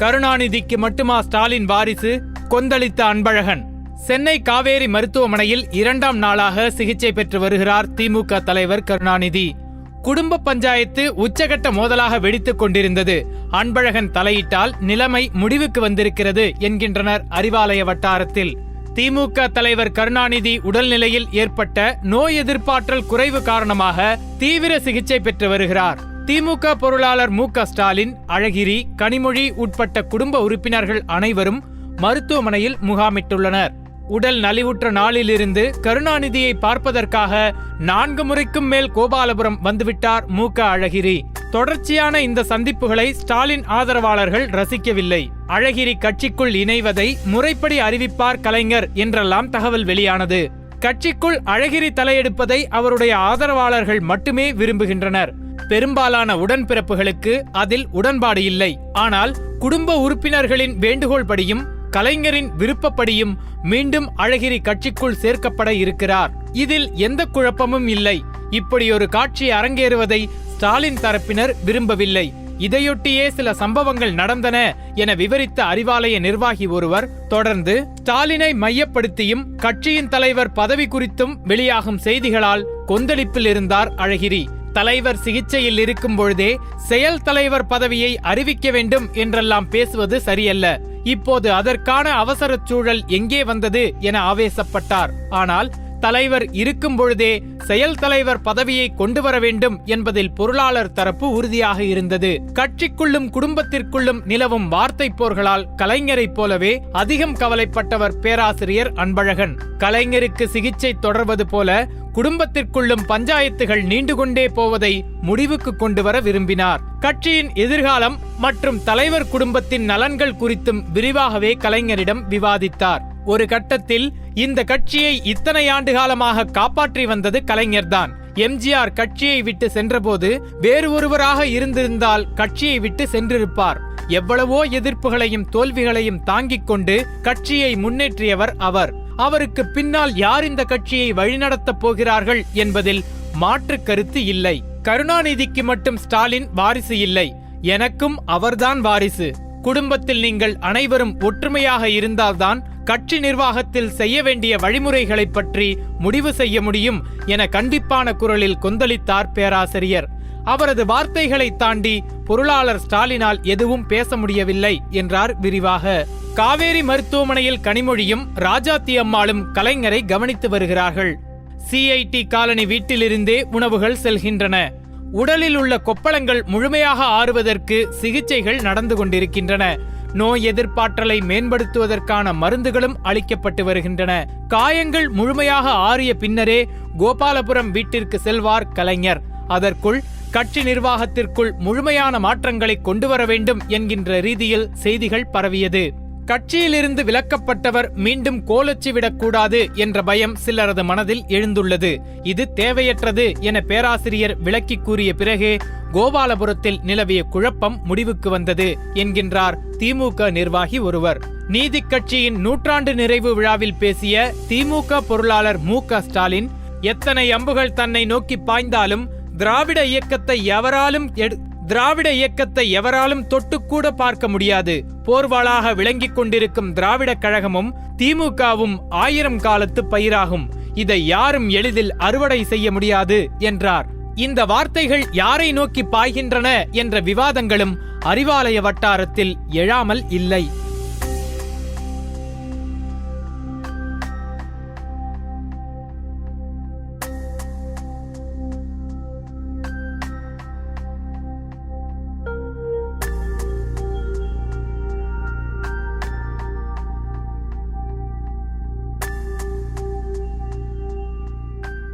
கருணாநிதிக்கு மட்டுமா ஸ்டாலின் வாரிசு? கொந்தளித்த அன்பழகன். சென்னை காவேரி மருத்துவமனையில் இரண்டாம் நாளாக சிகிச்சை பெற்று வருகிறார் திமுக தலைவர் கருணாநிதி. குடும்ப பஞ்சாயத்து உச்சகட்ட மோதலாக வெடித்துக் கொண்டிருந்தது. அன்பழகன் தலையிட்டால் நிலைமை முடிவுக்கு வந்திருக்கிறது என்கின்றனர் அறிவாலய வட்டாரத்தில். திமுக தலைவர் கருணாநிதி உடல்நிலையில் ஏற்பட்ட நோய் எதிர்ப்பாற்றல் குறைவு காரணமாக தீவிர சிகிச்சை பெற்று வருகிறார். திமுக பொருளாளர் மு க ஸ்டாலின் அழகிரி கனிமொழி உட்பட்ட குடும்ப உறுப்பினர்கள் அனைவரும் மருத்துவமனையில் முகாமிட்டுள்ளனர். உடல் நலிவுற்ற நாளிலிருந்து கருணாநிதியை பார்ப்பதற்காக நான்கு முறைக்கும் மேல் கோபாலபுரம் வந்துவிட்டார் மு அழகிரி. தொடர்ச்சியான இந்த சந்திப்புகளை ஸ்டாலின் ஆதரவாளர்கள் ரசிக்கவில்லை. அழகிரி கட்சிக்குள் இணைவதை முறைப்படி அறிவிப்பார் கலைஞர் என்றெல்லாம் தகவல் வெளியானது. கட்சிக்குள் அழகிரி தலையெடுப்பதை அவருடைய ஆதரவாளர்கள் மட்டுமே விரும்புகின்றனர். பெரும்பாலான உடன்பிறப்புகளுக்கு அதில் உடன்பாடு இல்லை. ஆனால் குடும்ப உறுப்பினர்களின் வேண்டுகோள் படியும் கலைஞரின் விருப்பப்படியும் மீண்டும் அழகிரி கட்சிக்குள் சேர்க்கப்பட இருக்கிறார். இதில் எந்த குழப்பமும் இல்லை. இப்படி ஒரு காட்சி அரங்கேறுவதை ஸ்டாலின் தரப்பினர் விரும்பவில்லை. இதையொட்டியே சில சம்பவங்கள் நடந்தன என விவரித்த அறிவாலய நிர்வாகி ஒருவர் தொடர்ந்து ஸ்டாலினை மையப்படுத்தியும் கட்சியின் தலைவர் பதவி குறித்தும் வெளியாகும் செய்திகளால் கொந்தளிப்பில் இருந்தார் அழகிரி. தலைவர் சிகிச்சையில் இருக்கும் பொழுதே செயல் தலைவர் பதவியை அறிவிக்க வேண்டும் என்றெல்லாம் பேசுவது சரியல்ல. இப்போது அதற்கான அவசர சூழல் எங்கே வந்தது என ஆவேசப்பட்டார். ஆனால் தலைவர் இருக்கும் பொழுதே செயல் தலைவர் பதவியை கொண்டு வர வேண்டும் என்பதில் பொருளாளர் தரப்பு உறுதியாக இருந்தது. கட்சிக்குள்ளும் குடும்பத்திற்குள்ளும் நிலவும் வார்த்தை போர்களால் கலைஞரைப் போலவே அதிகம் கவலைப்பட்டவர் பேராசிரியர் அன்பழகன். கலைஞருக்கு சிகிச்சை தொடர்வது போல குடும்பத்திற்குள்ளும் பஞ்சாயத்துகள் நீண்டு கொண்டே போவதை முடிவுக்கு கொண்டு வர விரும்பினார். கட்சியின் எதிர்காலம் மற்றும் தலைவர் குடும்பத்தின் நலன்கள் குறித்தும் விரிவாகவே கலைஞரிடம் விவாதித்தார். ஒரு கட்டத்தில் இந்த கட்சியை இத்தனை ஆண்டு காலமாக காப்பாற்றி வந்தது கலைஞர்தான். எம்ஜிஆர் கட்சியை விட்டு சென்றபோது வேறு ஒருவராக இருந்திருந்தால் கட்சியை விட்டு சென்றிருப்பார். எவ்வளவோ எதிர்ப்புகளையும் தோல்விகளையும் தாங்கிக் கொண்டு கட்சியை முன்னேற்றியவர் அவர். அவருக்கு பின்னால் யார் இந்த கட்சியை வழிநடத்தப் போகிறார்கள் என்பதில் மாற்று கருத்து இல்லை. கருணாநிதிக்கு மட்டும் ஸ்டாலின் வாரிசு இல்லை. எனக்கும் அவர்தான் வாரிசு. குடும்பத்தில் நீங்கள் அனைவரும் ஒற்றுமையாக இருந்தால்தான் கட்சி நிர்வாகத்தில் செய்ய வேண்டிய வழிமுறைகளை பற்றி முடிவு செய்ய முடியும் என கண்டிப்பான குரலில் கொந்தளித்தார் பேராசிரியர். அவரது வார்த்தைகளை தாண்டி பொருளாளர் ஸ்டாலினால் எதுவும் பேச முடியவில்லை என்றார் விரிவாக. காவேரி மருத்துவமனையில் கனிமொழியும் ராஜாத்தி அம்மாளும் கலைஞரை கவனித்து வருகிறார்கள். சிஐடி காலனி வீட்டிலிருந்தே உணவுகள் செல்கின்றன. உடலில் உள்ள கொப்பளங்கள் முழுமையாக ஆறுவதற்கு சிகிச்சைகள் நடந்து கொண்டிருக்கின்றன. நோய் எதிர்ப்பாற்றலை மேம்படுத்துவதற்கான மருந்துகளும் அளிக்கப்பட்டு வருகின்றன. காயங்கள் முழுமையாக ஆறிய பின்னரே கோபாலபுரம் வீட்டிற்கு செல்வார் கலைஞர். அதற்குள் கட்சி நிர்வாகத்திற்குள் முழுமையான மாற்றங்களை கொண்டு வர வேண்டும் என்கின்ற ரீதியில் செய்திகள் பரவியது. கட்சியிலிருந்து விலக்கப்பட்டவர் மீண்டும் கோலச்சி விடக்கூடாது என்ற பயம் சிலரது மனதில் எழுந்துள்ளது. இது தேவையற்றது என பேராசிரியர் விளக்கி கூறிய பிறகே கோபாலபுரத்தில் நிலவிய குழப்பம் முடிவுக்கு வந்தது என்கின்றார் திமுக நிர்வாகி ஒருவர். நீதி கட்சியின் நூற்றாண்டு நிறைவு விழாவில் பேசிய திமுக பொருளாளர் மு க ஸ்டாலின் எத்தனை அம்புகள் தன்னை நோக்கி பாய்ந்தாலும் திராவிட இயக்கத்தை எவராலும் எடு திராவிட இயக்கத்தை எவராலும் தொட்டுக்கூட பார்க்க முடியாது. போர்வாளாக விளங்கிக் கொண்டிருக்கும் திராவிட கழகமும் திமுகவும் ஆயிரம் காலத்து பயிராகும். இதை யாரும் எளிதில் அறுவடை செய்ய முடியாது என்றார். இந்த வார்த்தைகள் யாரை நோக்கி பாய்கின்றன என்ற விவாதங்களும் அறிவாலய வட்டாரத்தில் எழாமல் இல்லை.